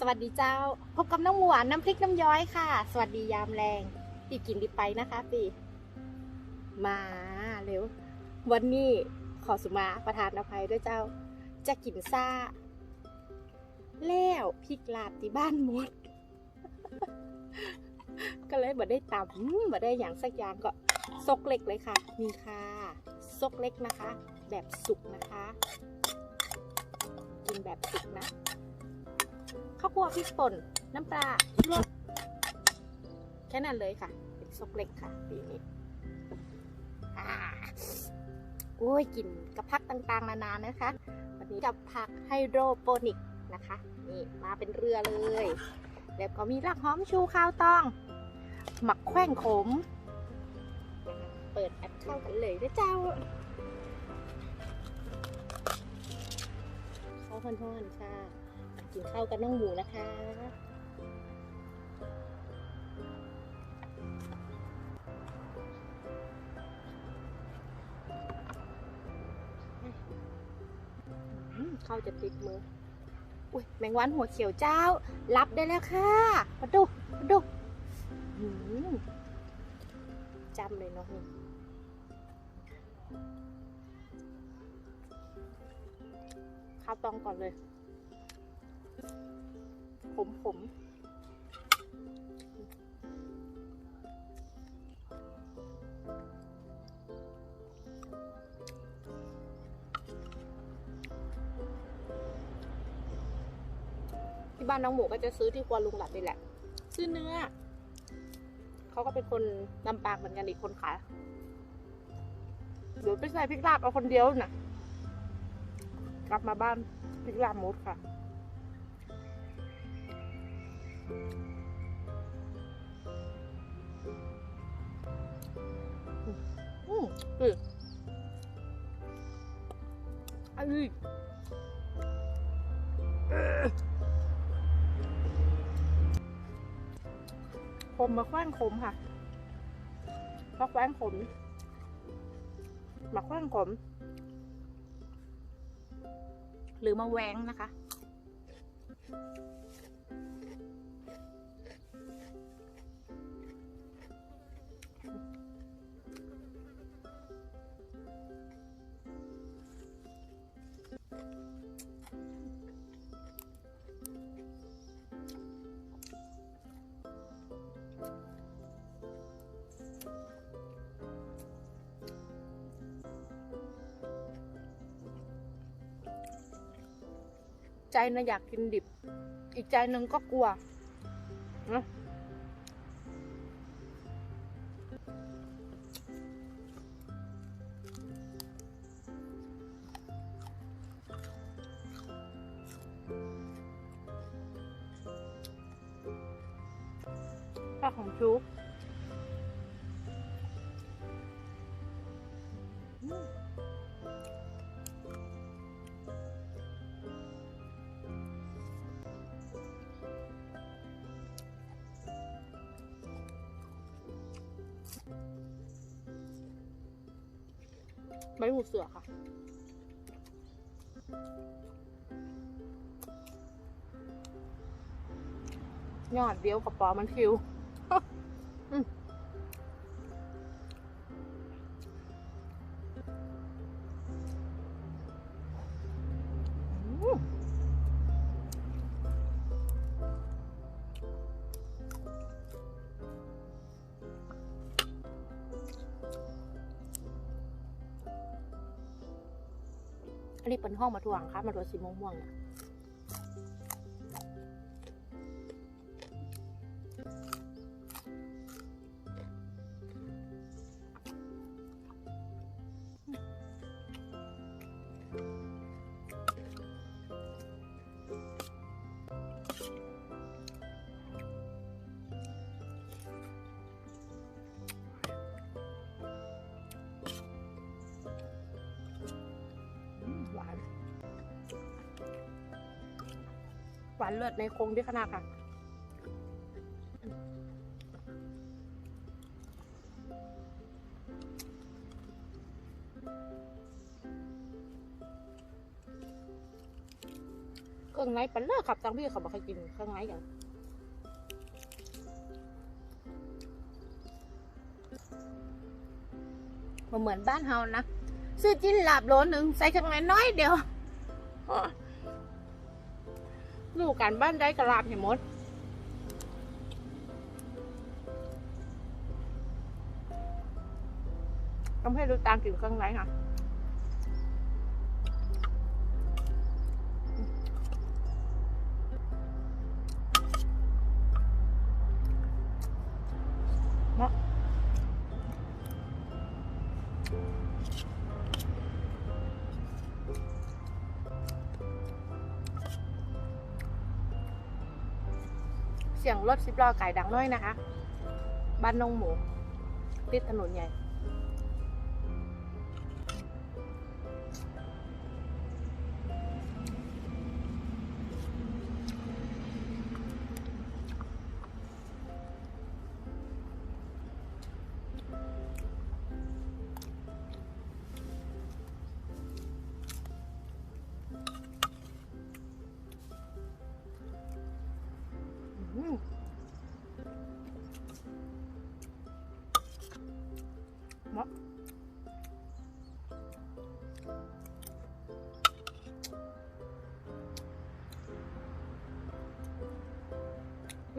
สวัสดีเจ้า พบกับน้องหวานน้ำพริกน้ำย้อยค่ะ สวัสดียามแรงปีกินดีไปนะคะปีมาเร็ว วันนี้ขอสุมาประทานอภัยด้วยเจ้า จะกินซ่า แล้วพริกลาบที่บ้านหมด ก็เลยบ่ได้ตำบ่ได้อย่างสักอย่างก็ซกเล็กเลยค่ะมีค่ะซกเล็กนะคะ แบบสุกนะคะ กินแบบสุกนะ ข้าวคั่วพริกป่น น้ำปลาชูรสแค่นั้นเลยค่ะ เป็นซกเล็กค่ะปีนี้โอ้ยกินกับผักต่างๆ นานานะคะ วันนี้กับผักไฮโดรโปนิกนะคะ นี่มาเป็นเรือเลย แล้วก็มีรากหอมชูข้าวตอง หมักแข้งขม เปิดแอปเข้ากันเลยนะเจ้าข้าวทอนๆค่ะ กินข้าวกับน้องหมูนะคะ ข้าวจะติดมือ อุ้ยแมงวันหัวเขียวเจ้า รับได้แล้วค่ะ มาดู มาดูจำเลยเนาะนี่ข้าวตองก่อนเลย ผมผมที่บ้านน้องหมูก็จะซื้อที่ครัวลุงหลัดนี่แหละ ซื้อเนื้อ เขาก็เป็นคนลำปางเหมือนกันอีกคนขายเดี๋ยวไปใส่พริกลาบเอาคนเดียวน่ะกลับมาบ้านพริกลาบมดค่ะ อืมมอันนี้าแขว้งขมค่ะมาแขว้างขมมาแขว้างขมหรือมาแหวงนะคะ ใจนะอยากกินดิบ อีกใจหนึ่งก็กลัวนะข้าของชุบ ใบหูเสือค่ะ ยอดเดียวกับปอมันคิวอืม อันนี้เป็นห้องมาทวงค่ะมาทวงสีม่วงๆเนี่ยานเลิศในโครงที่ขนาดค่ะ เครื่องในปันเลอขับตังพี่เขาบอกให้กินเครื่องในอย่างบ่เหมือนบ้านเฮานะ ซื้อจิ้นหลาบโหลหนึ่งใส่เครื่องในน้อยเดียว ลูกกันบ้านได้กระลาบเห็นหมดต้องให้ดูตามกลิ่นเครื่องในค่ะ เสียงรถสิบล้อไก่ดังน้อยนะคะ บ้านนงหมูติดถนนใหญ่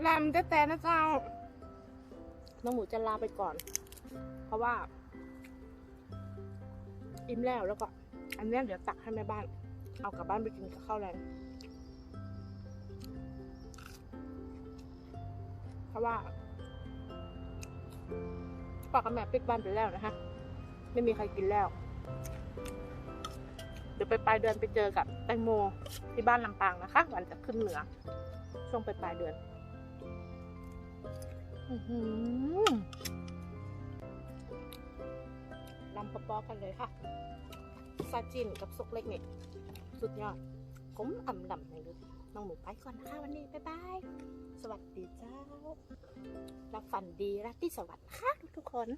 ลำแต่แต่นะเจ้า น้องหมูจะลาไปก่อน เพราะว่า อิ่มแล้วแล้วก็ อันนี้เดี๋ยวตักให้แม่บ้าน เอากลับบ้านไปกินกับข้าวแรงเพราะว่าปากกับแม่ปิดบ้านไปแล้วนะคะไม่มีใครกินแล้ว เดี๋ยวไปปลายเดือนไปเจอกับแตงโมที่บ้านลำปางนะคะ วันจะขึ้นเหนือช่วงไปปลายเดือน ลำปอๆกันเลยค่ะ ซาจินกับซุกเล็กนี่สุดยอด ผมอ่ำลำในรู้น้องหมูไปก่อนนะคะวันนี้ บ๊ายบาย สวัสดีเจ้า รับฝันดีรัตที่สวัสดิ์ค่ะทุกคน